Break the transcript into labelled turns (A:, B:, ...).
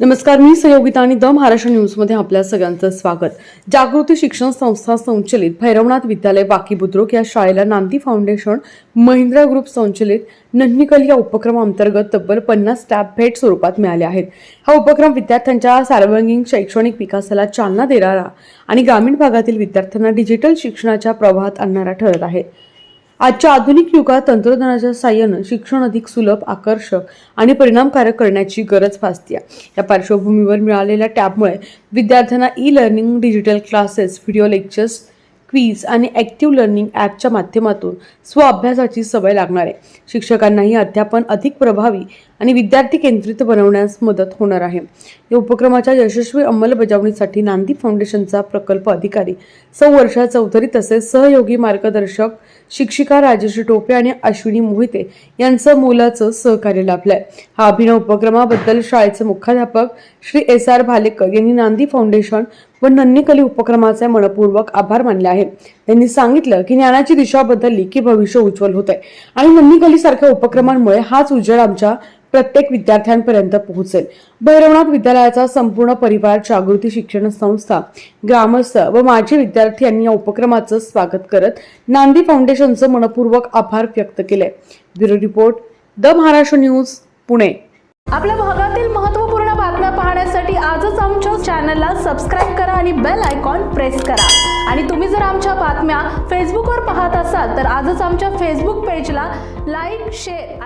A: नमस्कार मी सहयोगिता आणि द महाराष्ट्र न्यूजमध्ये आपल्या सगळ्यांचं स्वागत. जागृती शिक्षण संस्था संचलित भैरवनाथ विद्यालय बाकी बुद्रुक या शाळेला नांदी फाउंडेशन महिंद्रा ग्रुप संचलित नन्हीकल या उपक्रमाअंतर्गत तब्बल पन्नास टॅब भेट स्वरूपात मिळाले आहेत. हा उपक्रम विद्यार्थ्यांच्या सार्वजनिक शैक्षणिक विकासाला चालना देणारा आणि ग्रामीण भागातील विद्यार्थ्यांना डिजिटल शिक्षणाच्या प्रवाहात आणणारा ठरत आहे. आजच्या आधुनिक युगात तंत्रज्ञानाच्या साह्यानं शिक्षण अधिक सुलभ आकर्षक आणि परिणामकारक करण्याची गरज भासते या पार्श्वभूमीवर मिळालेल्या टॅबमुळे विद्यार्थ्यांना e learning digital classes video lectures quiz आणि ॲक्टिव्ह लर्निंग ॲपच्या माध्यमातून स्वअभ्यासाची सवय लागणार आहे. शिक्षकांनाही अध्यापन अधिक प्रभावी आणि विद्यार्थी केंद्रित बनवण्यास मदत होणार आहे. या उपक्रमाच्या यशस्वी अंमलबजावणीसाठी नांदी फाउंडेशनचा प्रकल्प अधिकारी सौ वर्षा चौधरी तसेच सहयोगी मार्गदर्शक शिक्षिका राजेश्री टोपे आणि अश्विनी मोहिते यांचं मोलाचं सहकार्य लाभलंय. हा अभिनव उपक्रमाबद्दल शाळेचे मुख्याध्यापक श्री एस आर भालेकर यांनी नांदी फाउंडेशन व नन्नीकली उपक्रमाचे मनपूर्वक आभार मानले आहेत. त्यांनी सांगितलं की ज्ञानाची दिशा बदलली की भविष्य उज्ज्वल होत आहे आणि नन्नीकली सारख्या उपक्रमांमुळे हाच उजेड आमच्या प्रत्येक विद्यार्थ्यांपर्यंत पोहोचेल. भैरवनाथ विद्यालयाचा संपूर्ण परिवार जागृती शिक्षण संस्था ग्रामस्थ व माजी विद्यार्थी यांनी या उपक्रमाचं स्वागत करत नांदी फाउंडेशनचं मनपूर्वक आभार व्यक्त केले bureau report the Maharashtra News Pune.
B: आपल्या भागातील महत्त्वपूर्ण बातम्या पाहण्यासाठी आजच आमच्या चॅनलला सबस्क्राईब करा आणि बेल आयकॉन प्रेस करा. आणि तुम्ही जर आमच्या बातम्या फेसबुकवर पाहत असाल तर आजच आमच्या फेसबुक पेजला लाईक शेअर